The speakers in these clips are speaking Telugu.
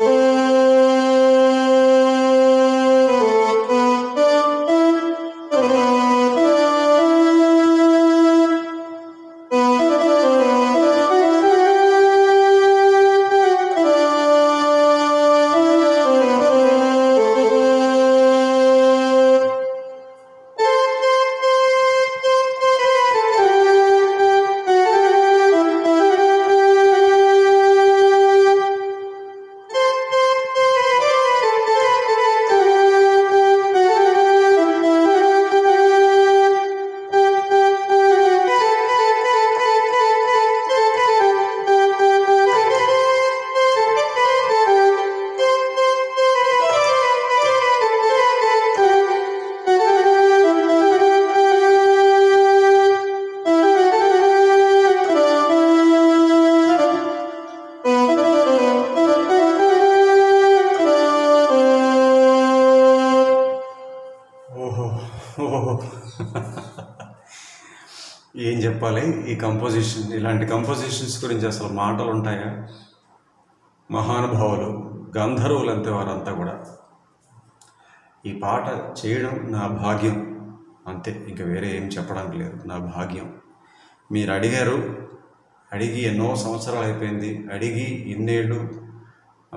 Mm-hmm. చెప్పాలి ఈ కంపోజిషన్ ఇలాంటి కంపోజిషన్స్ గురించి అసలు మాటలు ఉంటాయా మహానుభావులు గంధర్వులు అంతే వారంతా కూడా. ఈ పాట చేయడం నా భాగ్యం. అంతే ఇంకా వేరే ఏం చెప్పడానికి లేదు నా భాగ్యం. మీరు అడిగారు అడిగి ఎన్నో సంవత్సరాలు అయిపోయింది అడిగి ఇన్నేళ్ళు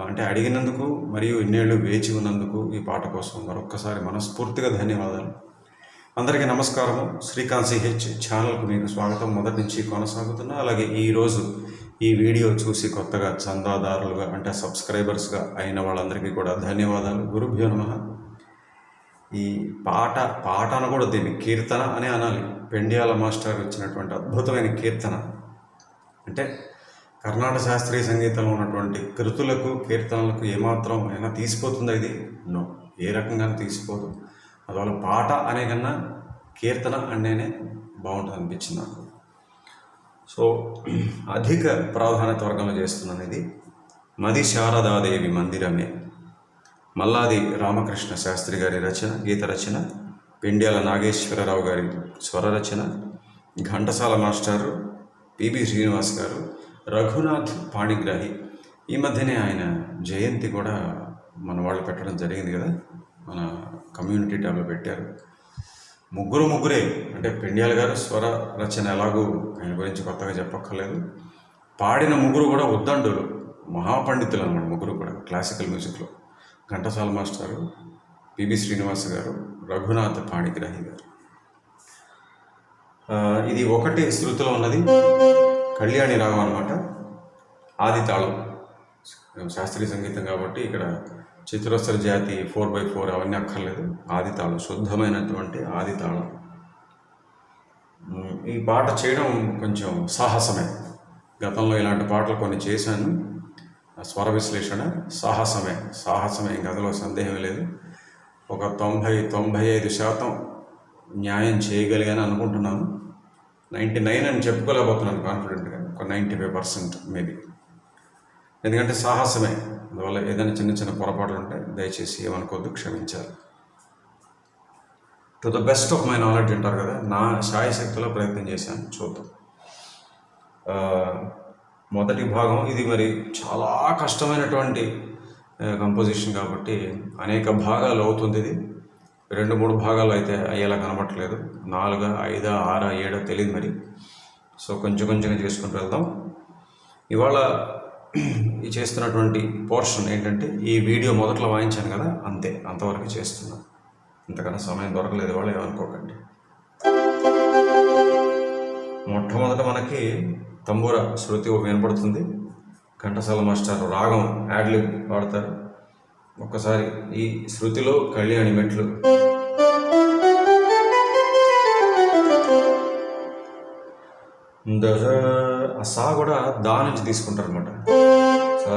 అంటే అడిగినందుకు మరియు ఇన్నేళ్ళు వేచి ఉన్నందుకు ఈ పాట కోసం మరొక్కసారి మనస్ఫూర్తిగా ధన్యవాదాలు. అందరికీ నమస్కారము. శ్రీకాంత్ సిహెచ్ ఛానల్కు మీకు స్వాగతం. మొదటి నుంచి కొనసాగుతున్నా అలాగే ఈరోజు ఈ వీడియో చూసి కొత్తగా చందాదారులుగా అంటే సబ్స్క్రైబర్స్గా అయిన వాళ్ళందరికీ కూడా ధన్యవాదాలు. గురుభ్యో నమ. ఈ పాట పాట అనకూడదు దీన్ని కీర్తన అనే అనాలి. పెండ్యాల మాస్టర్ ఇచ్చినటువంటి అద్భుతమైన కీర్తన. అంటే కర్ణాటక శాస్త్రీయ సంగీతంలో ఉన్నటువంటి కృతులకు కీర్తనలకు ఏమాత్రం అయినా తీసిపోతుందా ఇది? నో. ఏ రకంగా తీసిపోదు. అందువల్ల పాట అనే కన్నా కీర్తన అనేనే బాగుంటుంది అనిపించింది నాకు. సో అధిక ప్రాధాన్యత వర్గంలో చేస్తున్నాను ఇది మది శారదాదేవి మందిరమే. మల్లాది రామకృష్ణ శాస్త్రి గారి రచన గీత రచన పెండ్యాల నాగేశ్వరరావు గారి స్వర రచన ఘంటసాల మాస్టారు పిబి శ్రీనివాస్ గారు రఘునాథ్ పాణిగ్రాహి. ఈ మధ్యనే ఆయన జయంతి కూడా మన వాళ్ళు పెట్టడం జరిగింది కదా? మన కమ్యూనిటీ ట్యాబ్లో పెట్టారు. ముగ్గురు ముగ్గురే అంటే పెండియాల గారు స్వర రచన ఎలాగూ ఆయన గురించి కొత్తగా చెప్పక్కర్లేదు. పాడిన ముగ్గురు కూడా ఉద్దండులు మహాపండితులు అనమాట ముగ్గురు కూడా క్లాసికల్ మ్యూజిక్లో. ఘంటసాల మాస్టారు పిబి శ్రీనివాస్ గారు రఘునాథ్ పాణిగ్రాహి గారు. ఇది ఒకటి శృతిలో ఉన్నది కళ్యాణి రాగం అనమాట ఆది తాళం. శాస్త్రీయ సంగీతం కాబట్టి ఇక్కడ చతురస్ర జాతి ఫోర్ బై ఫోర్ అవన్నీ అక్కర్లేదు. ఆది తాళం శుద్ధమైనటువంటి ఆది తాళం ఈ పాట చేయడం కొంచెం సాహసమే. గతంలో ఇలాంటి పాటలు కొన్ని చేశాను. ఆ స్వర విశ్లేషణ సాహసమే. సాహసమే ఇంక సందేహం లేదు. ఒక తొంభై తొంభై ఐదు శాతం న్యాయం చేయగలిగాను అనుకుంటున్నాను. నైంటీ నైన్ అని చెప్పుకోలేకపోతున్నాను కాన్ఫిడెంట్గా ఒక నైంటీ ఫైవ్ పర్సెంట్ మేబీ. ఎందుకంటే సాహసమే. అందువల్ల ఏదైనా చిన్న చిన్న పొరపాట్లు ఉంటే దయచేసి ఏమనుకోవద్దు క్షమించాలి. To the best of my knowledge అంటారు కదా నా శాయశక్తిలో ప్రయత్నం చేశాను చూద్దాం. మొదటి భాగం ఇది మరి చాలా కష్టమైనటువంటి కంపోజిషన్ కాబట్టి అనేక భాగాలు అవుతుంది ఇది. రెండు మూడు భాగాలు అయితే అయ్యేలా కనబట్టలేదు నాలుగా ఐదా ఆరా ఏడో తెలియదు మరి. సో కొంచెం కొంచెంగా చేసుకుంటూ వెళ్దాం. ఇవాళ ఈ చేస్తున్నటువంటి పోర్షన్ ఏంటంటే ఈ వీడియో మొదట్లో వాయించాను కదా అంతే. అంతవరకు చేస్తున్నాను ఇంతకన్నా సమయం దొరకలేదు వాళ్ళు ఏమనుకోకండి. మొట్టమొదట మనకి తంబూర శృతి వినపడుతుంది. ఘంటసాల మాస్టర్ రాగం యాడ్లిబ్ వాడతారు. ఒక్కసారి ఈ శృతిలో కళ్యాణి మెట్లు. దశ ఆ సా కూడా దా నుంచి తీసుకుంటారు అనమాట అది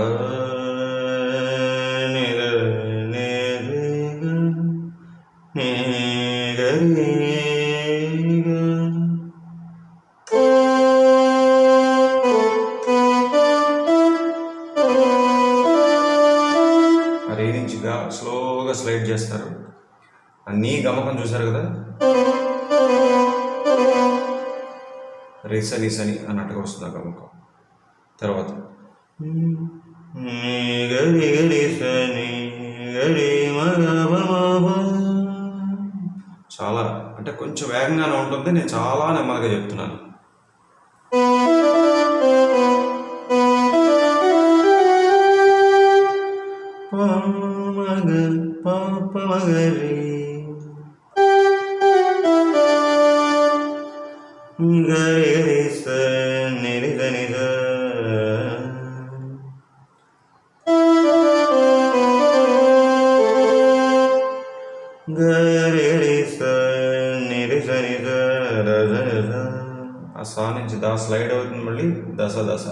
స్లోగా స్లైడ్ చేస్తారు. ఆ నీ గమకం చూశారు కదా? రిసని సని అన్నట్టుగా వస్తుంది ఆ గమకం. తర్వాత గరి గరి సని గరి చాలా అంటే కొంచెం వేగంగానే ఉంటుంది నేను చాలా నెమ్మదిగా చెప్తున్నాను. పాప మగ పాప మగరి ఆ సా నుంచి దా స్లైడ్ అవుతుంది మళ్ళీ దశ దశ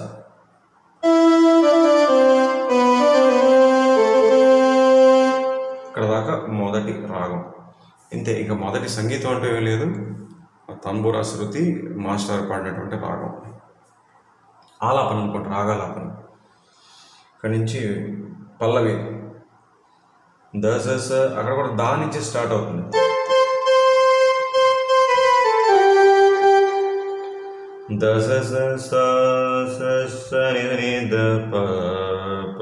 ఇక్కడ దాకా మొదటి రాగం. ఇంతే ఇక మొదటి సంగీతం అంటే ఏం లేదు. తంబూరా శృతి మాస్టర్ పాడినటువంటి రాగం. ఆలాపన అనుకుంటా రాగాలాపన. ఇక్కడ నుంచి పల్లవి. దశ స అక్కడ కూడా దా నుంచి స్టార్ట్ అవుతుంది. దశ స స స స ని ద ని ద ప ప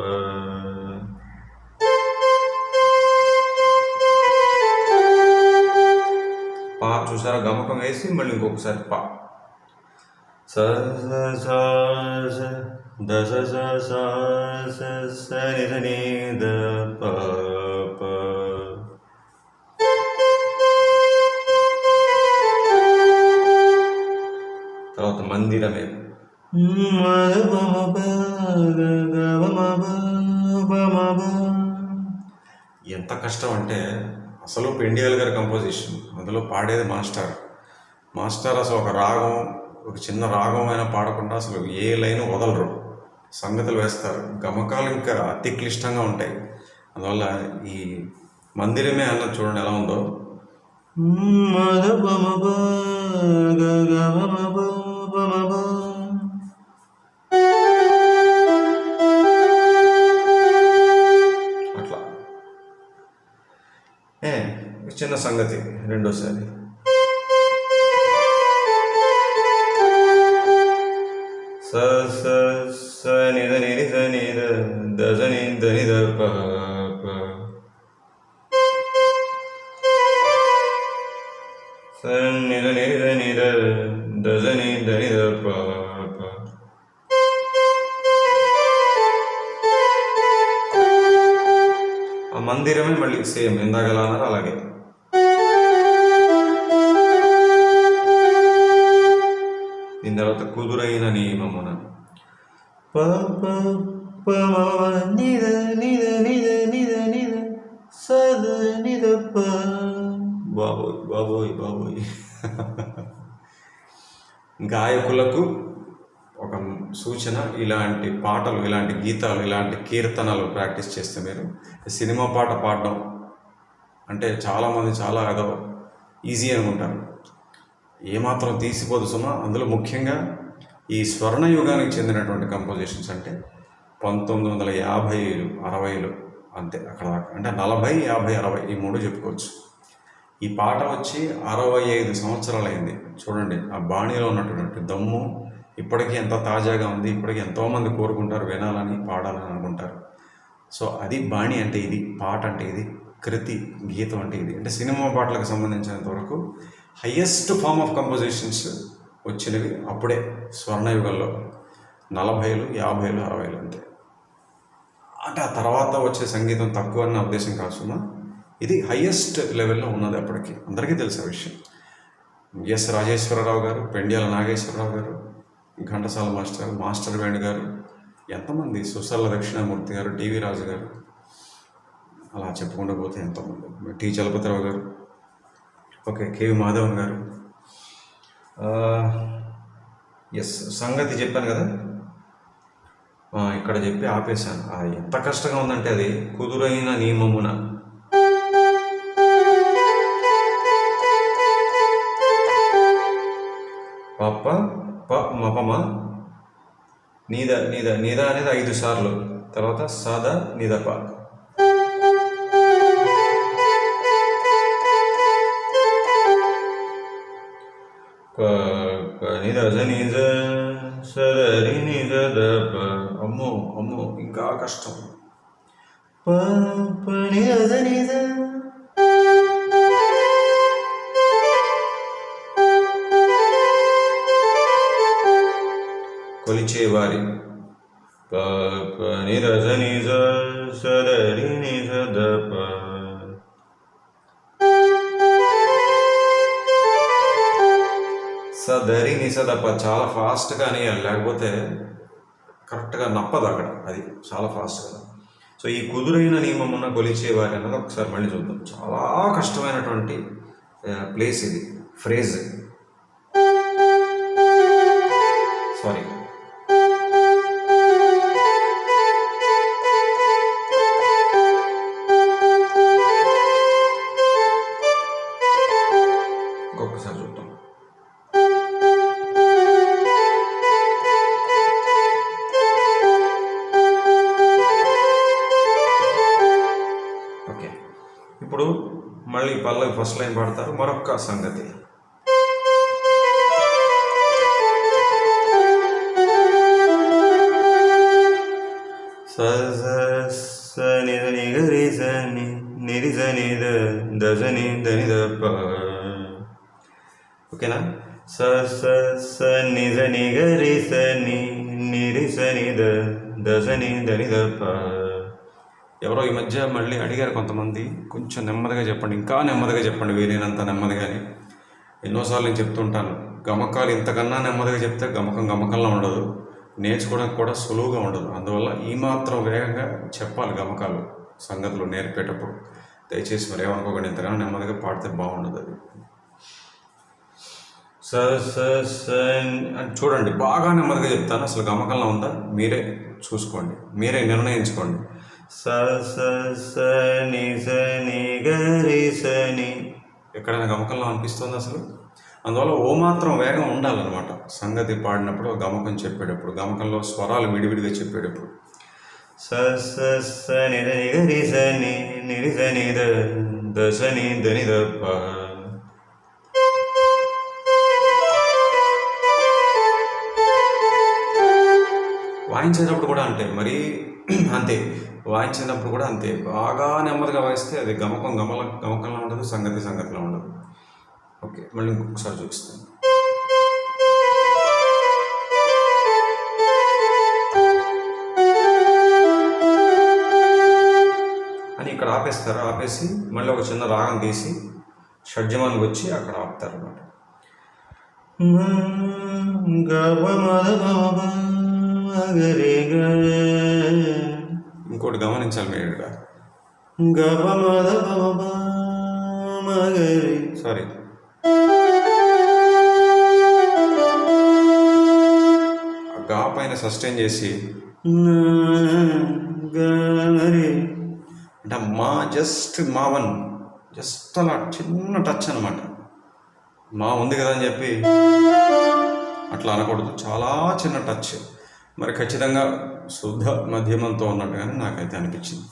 పా చూసారా గమకం వేసి మళ్ళీ ఇంకొకసారి పా స స స స ద స స స స స ని ద ని ద ప ప ఎంత కష్టం అంటే అసలు పెండియాల్ గారి కంపోజిషన్ అందులో పాడేది మాస్టర్. మాస్టర్ అసలు ఒక రాగం ఒక చిన్న రాగం అయినా పాడకుండా అసలు ఏ లైన్ వదలరు. సంగతులు వేస్తారు. గమకాలు ఇంకా అతి క్లిష్టంగా ఉంటాయి. అందువల్ల ఈ మందిరమే అన్న చూడండి ఎలా ఉందో. అట్లా చిన్న సంగతి రెండోసారి స స స నిద నిరి స నిద ద స ని ద ని ద ప ప స నిద నిరి ద ని ద ద స ని ద ని ద ప ప ఆ మందిరమే మళ్ళీ సేమ్ ఇందాక గాయకులకు ఒక సూచన ఇలాంటి పాటలు ఇలాంటి గీతాలు ఇలాంటి కీర్తనలు ప్రాక్టీస్ చేస్తే మీరు. సినిమా పాట పాడడం అంటే చాలామంది చాలా ఏదో ఈజీ అనుకుంటారు ఏమాత్రం తీసిపోదు సుమా. అందులో ముఖ్యంగా ఈ స్వర్ణ యుగానికి చెందినటువంటి కంపోజిషన్స్ అంటే పంతొమ్మిది వందల యాభైలు అరవైలు అంతే అక్కడ అంటే నలభై యాభై అరవై ఈ మూడు చెప్పుకోవచ్చు. ఈ పాట వచ్చి అరవై ఐదు సంవత్సరాలు అయింది చూడండి ఆ బాణీలో ఉన్నటువంటి దమ్ము ఇప్పటికీ ఎంత తాజాగా ఉంది. ఇప్పటికీ ఎంతోమంది కోరుకుంటారు వినాలని పాడాలని అనుకుంటారు. సో అది బాణి అంటే ఇది పాట అంటే ఇది కృతి గీతం అంటే ఇది. అంటే సినిమా పాటలకు సంబంధించినంత వరకు హయ్యెస్ట్ ఫామ్ ఆఫ్ కంపోజిషన్స్ వచ్చినవి అప్పుడే స్వర్ణయుగంలో. నలభైలు యాభైలు అరవైలు అంతే. అంటే ఆ తర్వాత వచ్చే సంగీతం తక్కువ అన్న ఉద్దేశం కాదు ఇది హయ్యెస్ట్ లెవెల్లో ఉన్నది అప్పటికి. అందరికీ తెలిసే విషయం. ఎస్ రాజేశ్వరరావు గారు పెండ్యాల నాగేశ్వరరావు గారు ఘంటసాల మాస్టర్ మాస్టర్ వేణు గారు ఎంతమంది సుసల్ల దక్షిణామూర్తి గారు టీవీ రాజు గారు అలా చెప్పుకుండా పోతే ఎంతోమంది? టి చలపతిరావు గారు ఓకే కేవి మాధవన్ గారు. ఎస్ సంగతి చెప్పాను కదా? ఇక్కడ చెప్పి ఆపేశాను. ఎంత కష్టంగా ఉందంటే అది కుదురైన నియమమున పప్ప ప మపమ నీద నీద నీద అనేది ఐదు సార్లు. తర్వాత సద నిదప. నిద నిజ సదరి నిద అమ్మో అమ్మో ఇంకా కష్టం. ప ప ని కొలిచేవారి. ప ప ని ద ద ద సదరి నిసదప చాలా ఫాస్ట్గా అనేయాలి. లేకపోతే కరెక్ట్గా నప్పదు అక్కడ. అది చాలా ఫాస్ట్గా. సో ఈ కుదురైన నియమమున కొలిచేవారి అన్నది ఒకసారి మళ్ళీ చూద్దాం. చాలా కష్టమైనటువంటి ప్లేస్ ఇది. ఫ్రేజ్. సారీ. ఫస్ట్ లైన్ పాడతారు మరొక సంగతి స స స ని ద ని గ రి స ని ని రి స ని ద ద స ని ద ని ద ప ఓకేనా స స స ని ద ని గ రి స ని ని రి స ని ద ద స ని ద ని ద ప ఎవరో ఈ మధ్య మళ్ళీ అడిగారు కొంతమంది. కొంచెం నెమ్మదిగా చెప్పండి. ఇంకా నెమ్మదిగా చెప్పండి. వీలైనంత నెమ్మదిగాని. ఎన్నోసార్లు నేను చెప్తుంటాను. గమకాలు ఇంతకన్నా నెమ్మదిగా చెప్తే గమకం గమకంలో ఉండదు. నేర్చుకోవడానికి కూడా సులువుగా ఉండదు. అందువల్ల ఈ మాత్రం వేగంగా చెప్పాలి గమకాలు సంగతులు నేర్పేటప్పుడు. దయచేసి మరి ఏమనుకోకండి. ఇంతకన్నా నెమ్మదిగా పాడితే బాగుండదు అది. స చూడండి. బాగా నెమ్మదిగా చెప్తాను. అసలు గమకంలో ఉందా? మీరే చూసుకోండి. మీరే నిర్ణయించుకోండి. స స స ని స ని గ రి స ని ఎక్కడైనా గమకంలో అనిపిస్తుంది అసలు? అందువల్ల ఓ మాత్రం వేగం ఉండాలన్నమాట. సంగతి పాడినప్పుడు గమకం చెప్పేటప్పుడు గమకంలో స్వరాలు విడివిడిగా చెప్పేటప్పుడు. స స స ని ద ని గ రి స ని ని రి స ని ద ద స ని ద ని ద ప. వాయించేటప్పుడు కూడా అంతే. మరి అంతే. వాయించినప్పుడు కూడా అంతే. బాగా నెమ్మదిగా వాయిస్తే అది గమకం గమల గమకంలో ఉండదు సంగతి సంగతిలో ఉండదు. ఓకే మళ్ళీ ఇంకొకసారి చూపిస్తాను. అని ఇక్కడ ఆపేస్తారు. ఆపేసి మళ్ళీ ఒక చిన్న రాగం తీసి షడ్జమానికి వచ్చి అక్కడ ఆపుతారు అనమాట ఇంకోటి గమనించాలి మీరు సారీ గా పైన సస్టైన్ చేసి అంటే మా జస్ట్ మా వన్ జస్ట్ అలా చిన్న టచ్ అనమాట మా ఉంది కదా అని చెప్పి అట్లా అనకూడదు చాలా చిన్న టచ్ మరి ఖచ్చితంగా శుద్ధ మధ్యమంతో ఉన్నట్టుగానే నాకైతే అనిపించింది.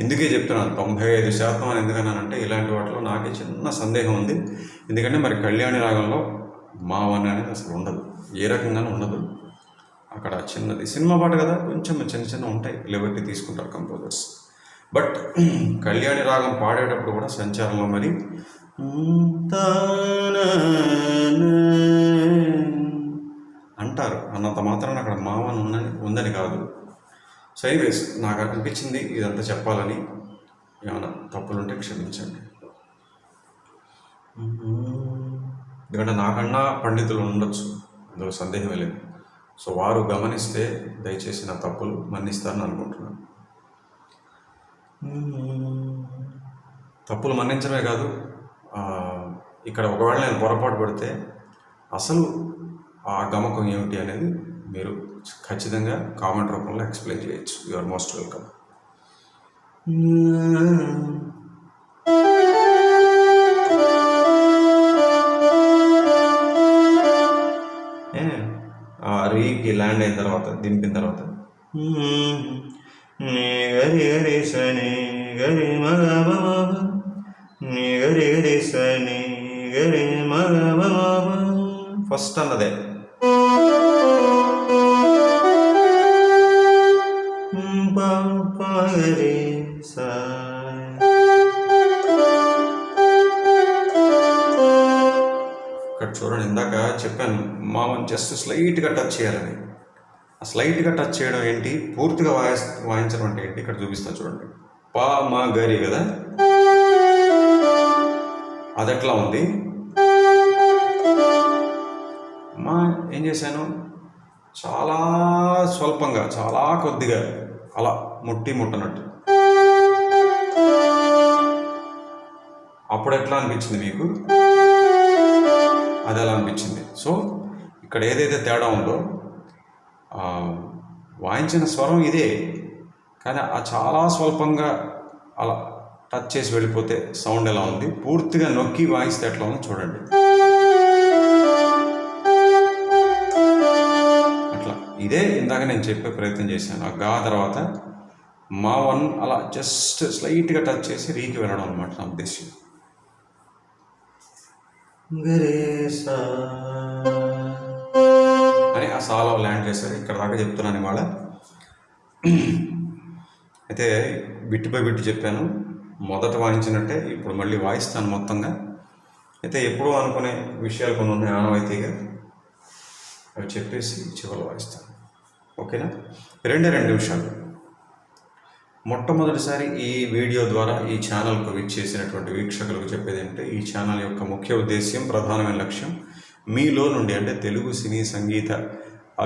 ఎందుకే చెప్తున్నాను తొంభై ఐదు శాతం అని ఎందుకన్నానంటే ఇలాంటి వాటిలో నాకే చిన్న సందేహం ఉంది. ఎందుకంటే మరి కళ్యాణి రాగంలో మావని అనేది అసలు ఉండదు. ఏ రకంగానూ ఉండదు. అక్కడ చిన్నది సినిమా పాట కదా కొంచెం చిన్న చిన్న ఉంటాయి. లిబర్టీ తీసుకుంటారు కంపోజర్స్ బట్ కళ్యాణి రాగం పాడేటప్పుడు కూడా సంచారంలో మరి అంటారు. అన్నంత మాత్రాన అక్కడ మావన్ ఉందని ఉందని కాదు. సో ఎనీవేస్ నాకు అనిపించింది ఇదంతా చెప్పాలని. ఏమైనా తప్పులుంటే క్షమించండి. ఎందుకంటే నాకన్నా పండితులు ఉండొచ్చు. అందులో సందేహమే లేదు. సో వారు గమనిస్తే దయచేసి నా తప్పులు మన్నిస్తారని అనుకుంటున్నాను. తప్పులు మన్నించడమే కాదు ఇక్కడ ఒకవేళ నేను పొరపాటు పడితే అసలు ఆ గమకం ఏమిటి అనేది మీరు ఖచ్చితంగా కామెంట్ రూపంలో ఎక్స్ప్లెయిన్ చేయొచ్చు. యు ఆర్ మోస్ట్ వెల్కమ్ ఆ రీకి ల్యాండ్ అయిన తర్వాత దింపిన తర్వాత. నీ గరి గరి సని గరి మగ నీ గరి గరి సని గరి మగ ఫస్ట్ అన్నదే. ఇక్కడ చూడండి ఇందాక చెప్పాను మామని జస్ట్ స్లైట్గా టచ్ చేయాలని. ఆ స్లైట్గా టచ్ చేయడం ఏంటి? పూర్తిగా వాయి వాయించడం అంటే ఏంటి? ఇక్కడ చూపిస్తాను చూడండి. పా మా గరి కదా? అది ఎట్లా ఉంది? మా ఏం చేశాను? చాలా స్వల్పంగా చాలా కొద్దిగా అలా ముట్టి ముట్టనట్టు. అప్పుడు ఎట్లా అనిపించింది మీకు? అది ఎలా అనిపించింది. సో ఇక్కడ ఏదైతే తేడా ఉందో వాయించిన స్వరం ఇదే. కానీ ఆ చాలా స్వల్పంగా అలా టచ్ చేసి వెళ్ళిపోతే సౌండ్ ఎలా ఉంది? పూర్తిగా నొక్కి వాయిస్తే ఎట్లా ఉందో చూడండి. అట్లా. ఇదే ఇందాక నేను చెప్పే ప్రయత్నం చేశాను. ఆ గా తర్వాత మా వన్ అలా జస్ట్ స్లైట్గా టచ్ చేసి రీకి వెళ్ళడం అనమాట నా ఉద్దేశం అని ఆ సాలో ల్యాండ్ చేశారు ఇక్కడ దాకా చెప్తున్నాను ఇవాళ. అయితే బిట్ బై బిట్ చెప్పాను. మొదట వాయించినట్టే ఇప్పుడు మళ్ళీ వాయిస్తాను మొత్తంగా. అయితే ఎప్పుడూ అనుకునే విషయాలు కొన్ని ఉన్నాయి ఆనవాయితీగా. అవి చెప్పేసి చివరి వాయిస్తాను. ఓకేనా? రెండే రెండు నిమిషాలు. మొట్టమొదటిసారి ఈ వీడియో ద్వారా ఈ ఛానల్కు విచ్చేసినటువంటి వీక్షకులకు చెప్పేది ఏంటంటే ఈ ఛానల్ యొక్క ముఖ్య ఉద్దేశ్యం ప్రధానమైన లక్ష్యం మీలో నుండి అంటే తెలుగు సినీ సంగీత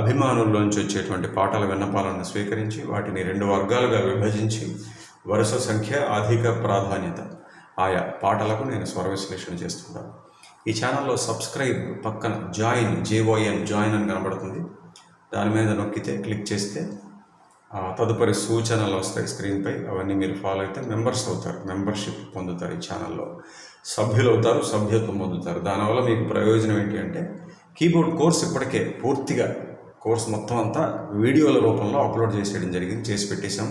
అభిమానుల్లోంచి వచ్చేటువంటి పాటల విన్నపాలను స్వీకరించి వాటిని రెండు వర్గాలుగా విభజించి వరుస సంఖ్య అధిక ప్రాధాన్యత ఆయా పాటలకు నేను స్వర విశ్లేషణ చేస్తుంటాను. ఈ ఛానల్లో సబ్స్క్రైబ్ పక్కన జాయిన్ జేఓఎన్ జాయిన్ అని కనబడుతుంది. దాని మీద నొక్కితే క్లిక్ చేస్తే తదుపరి సూచనలు వస్తాయి స్క్రీన్పై అవన్నీ మీరు ఫాలో అయితే మెంబర్స్ అవుతారు. మెంబర్షిప్ పొందుతారు ఈ ఛానల్లో సభ్యులు అవుతారు సభ్యత్వం పొందుతారు. దానివల్ల మీకు ప్రయోజనం ఏంటి అంటే కీబోర్డ్ కోర్స్ ఇప్పటికే పూర్తిగా కోర్స్ మొత్తం అంతా వీడియోల రూపంలో అప్లోడ్ చేసేయడం జరిగింది చేసి పెట్టేశాం.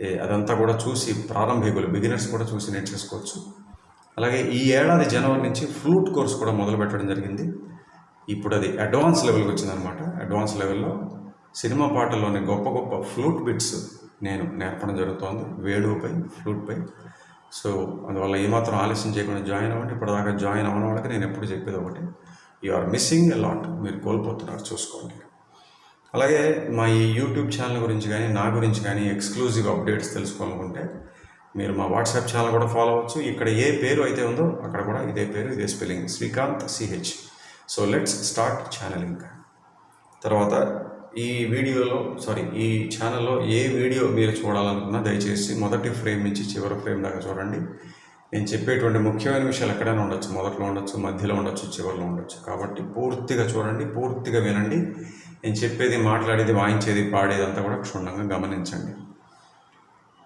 ఏ, అదంతా కూడా చూసి ప్రారంభికులు బిగినర్స్ కూడా చూసి నేర్చేసుకోవచ్చు. అలాగే ఈ ఏడాది జనవరి నుంచి ఫ్లూట్ కోర్స్ కూడా మొదలు పెట్టడం జరిగింది. ఇప్పుడు అది అడ్వాన్స్ లెవెల్కి వచ్చిందనమాట అడ్వాన్స్ లెవెల్లో సినిమా పాటల్లోని గొప్ప గొప్ప ఫ్లూట్ బిట్స్ నేను నేర్పడం జరుగుతోంది. వేణువుపై ఫ్లూట్పై. సో అందువల్ల ఏమాత్రం ఆలస్యం చేయకుండా జాయిన్ అవ్వండి. ఇప్పటిదాకా జాయిన్ అవ్వడం వాళ్ళకి నేను ఎప్పుడు చెప్పేది ఒకటి you are missing a lot మీరు కోల్పోతున్నారు. చూసుకోండి. అలాగే మా ఈ యూట్యూబ్ ఛానల్ గురించి కానీ నా గురించి కానీ ఎక్స్క్లూజివ్ అప్డేట్స్ తెలుసుకోవాలనుకుంటే మీరు మా వాట్సాప్ ఛానల్ కూడా ఫాలో అవ్వచ్చు. ఇక్కడ ఏ పేరు అయితే ఉందో అక్కడ కూడా ఇదే పేరు ఇదే spelling. Srikanth CH so let's start channeling. తర్వాత ఈ వీడియోలో సారీ ఈ ఛానల్లో ఏ వీడియో మీరు చూడాలనుకున్నా దయచేసి మొదటి ఫ్రేమ్ నుంచి చివరి ఫ్రేమ్ దాకా చూడండి. నేను చెప్పేటువంటి ముఖ్యమైన విషయాలు ఎక్కడైనా ఉండొచ్చు. మొదట్లో ఉండొచ్చు మధ్యలో ఉండొచ్చు చివరిలో ఉండొచ్చు. కాబట్టి పూర్తిగా చూడండి పూర్తిగా వినండి. నేను చెప్పేది మాట్లాడేది వాయించేది పాడేది అంతా కూడా క్షుణ్ణంగా గమనించండి.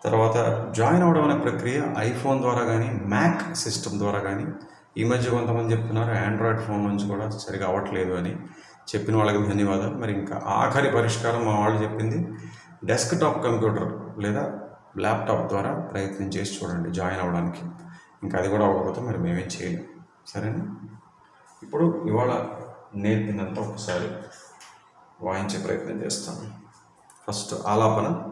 తర్వాత జాయిన్ అవ్వడం అనే ప్రక్రియ ఐఫోన్ ద్వారా కానీ మ్యాక్ సిస్టమ్ ద్వారా కానీ ఈ మధ్య కొంతమంది చెప్తున్నారు ఆండ్రాయిడ్ ఫోన్ నుంచి కూడా సరిగా అవ్వట్లేదు అని. చెప్పిన వాళ్ళకి ధన్యవాదాలు. మరి ఇంకా ఆఖరి పరిష్కారం మా వాళ్ళు చెప్పింది డెస్క్టాప్ కంప్యూటర్ లేదా ల్యాప్టాప్ ద్వారా ప్రయత్నం చేసి చూడండి జాయిన్ అవ్వడానికి. ఇంకా అది కూడా అవ్వకపోతే మరి మేమేం చేయలేం. సరేనా? ఇప్పుడు ఇవాళ నేర్పిందంతా ఒకసారి వాయించే ప్రయత్నం చేస్తాను. ఫస్ట్ ఆలాపన.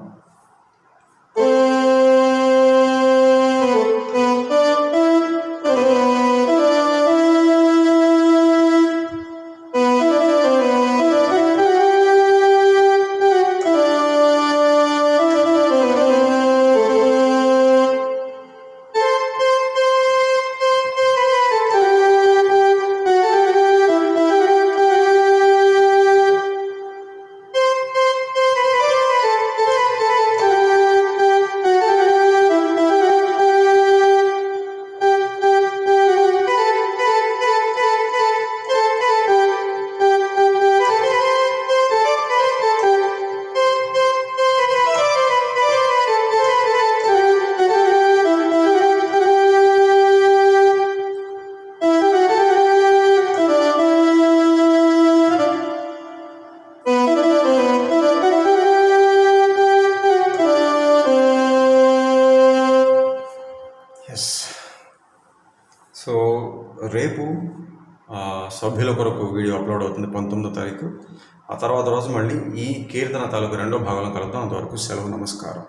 వీడియో అప్లోడ్ అవుతుంది పంతొమ్మిదో తారీఖు. ఆ తర్వాత రోజు మళ్ళీ ఈ కీర్తన తాలూకు రెండో భాగంలో కలుద్దాం. అంతవరకు సెలవు నమస్కారం.